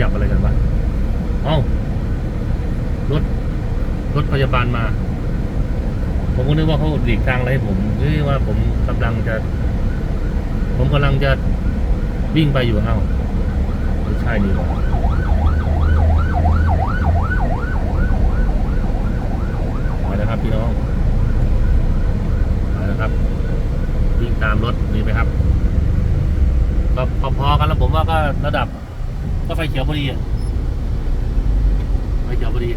ยับอะไรกันวะเอ้ารถรถพยาบาลมา ผมก็นึกว่าเขาหลีกทางอะไรให้ผมหรือว่าผมกำลังจะ ผมกำลังจะวิ่งไปอยู่เอ้าไม่ใช่นี่หรอมาแล้วครับพี่น้องมาแล้วครับวิ่งตามรถดีไหมครับก็พอๆกันแล้วผมว่าก็ระดับ ก็ไฟเขียวพอดีอะไฟเขียวพอดี